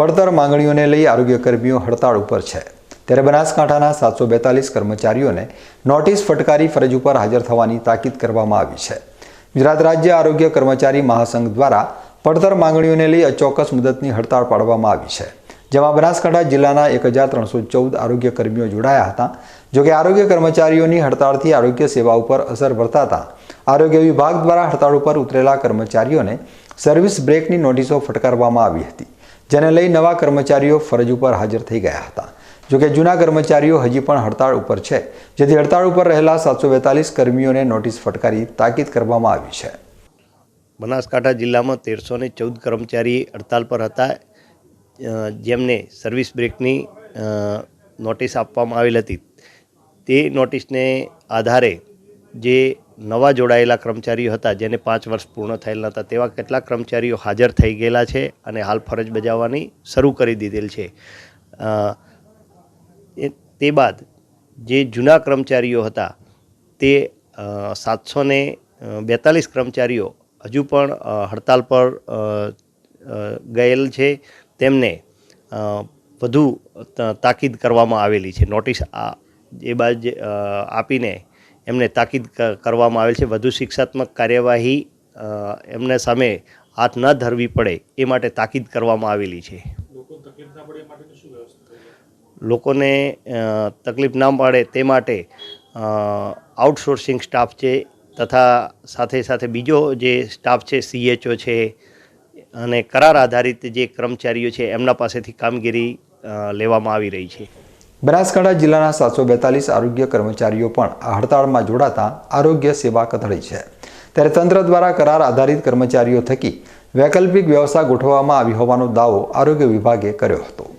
પડતર માંગણીઓને લઈ આરોગ્ય કર્મીઓ હડતાળ ઉપર છે. ત્યારે બનાસકાંઠાના સાતસો બેતાલીસ કર્મચારીઓને નોટિસ ફટકારી ફરજ ઉપર હાજર થવાની તાકીદ કરવામાં આવી છે. ગુજરાત રાજ્ય આરોગ્ય કર્મચારી મહાસંઘ દ્વારા પડતર માંગણીઓને લઈ અચોક્કસ મુદતની હડતાળ પાડવામાં આવી છે. જેમાં બનાસકાંઠા જિલ્લાના એક હજાર ત્રણસો ચૌદ આરોગ્ય કર્મીઓ જોડાયા હતા. જોકે આરોગ્ય કર્મચારીઓની હડતાળથી આરોગ્ય સેવા ઉપર અસર વર્તાતા આરોગ્ય વિભાગ દ્વારા હડતાળ ઉપર ઉતરેલા કર્મચારીઓને સર્વિસ બ્રેકની નોટિસો ફટકારવામાં આવી હતી. જેને લઈ નવા કર્મચારીઓ ફરજ ઉપર હાજર થઈ ગયા હતા. જોકે જૂના કર્મચારીઓ હજી પણ હડતાળ ઉપર છે. જેથી હડતાળ ઉપર રહેલા સાતસો બેતાલીસ કર્મીઓને નોટિસ ફટકારી તાકીદ કરવામાં આવી છે. બનાસકાંઠા જિલ્લામાં તેરસો ને ચૌદ કર્મચારી હડતાલ પર હતા. જેમને સર્વિસ બ્રેકની નોટિસ આપવામાં આવેલ હતી. તે નોટિસને આધારે જે નવા જોડાયેલા કર્મચારીઓ હતા જેને પાંચ વર્ષ પૂર્ણ થયેલ હતા તેવા કેટલાક કર્મચારીઓ હાજર થઈ ગયેલા છે અને હાલ ફરજ બજાવવાની શરૂ કરી દીધેલ છે. તે બાદ જે જૂના કર્મચારીઓ હતા તે સાતસો ને બેતાલીસ કર્મચારીઓ હજુ પણ હડતાલ પર ગયેલ છે. તેમને વધુ તાકીદ કરવામાં આવેલી છે. નોટિસ આ એ બાદ જે, આપીને એમને તાકીદ કરવામાં આવેલ છે. વધુ શિક્ષાત્મક કાર્યવાહી એમને સામે હાથ ન ધરવી પડે એ માટે તાકીદ કરવામાં આવેલી છે. લોકોને તકલીફ ના પડે તે માટે આઉટસોર્સિંગ સ્ટાફ છે તથા સાથે સાથે બીજો જે સ્ટાફ છે સીએચઓ છે અને કરાર આધારિત જે કર્મચારીઓ છે એમના પાસેથી કામગીરી લેવામાં આવી રહી છે. બનાસકાંઠા જિલ્લાના સાતસો બેતાલીસ આરોગ્ય કર્મચારીઓ પણ હડતાળમાં જોડાતા આરોગ્ય સેવા કથળી છે. ત્યારે તંત્ર દ્વારા કરાર આધારિત કર્મચારીઓ થકી વૈકલ્પિક વ્યવસ્થા ગોઠવવામાં આવી હોવાનો દાવો આરોગ્ય વિભાગે કર્યો હતો.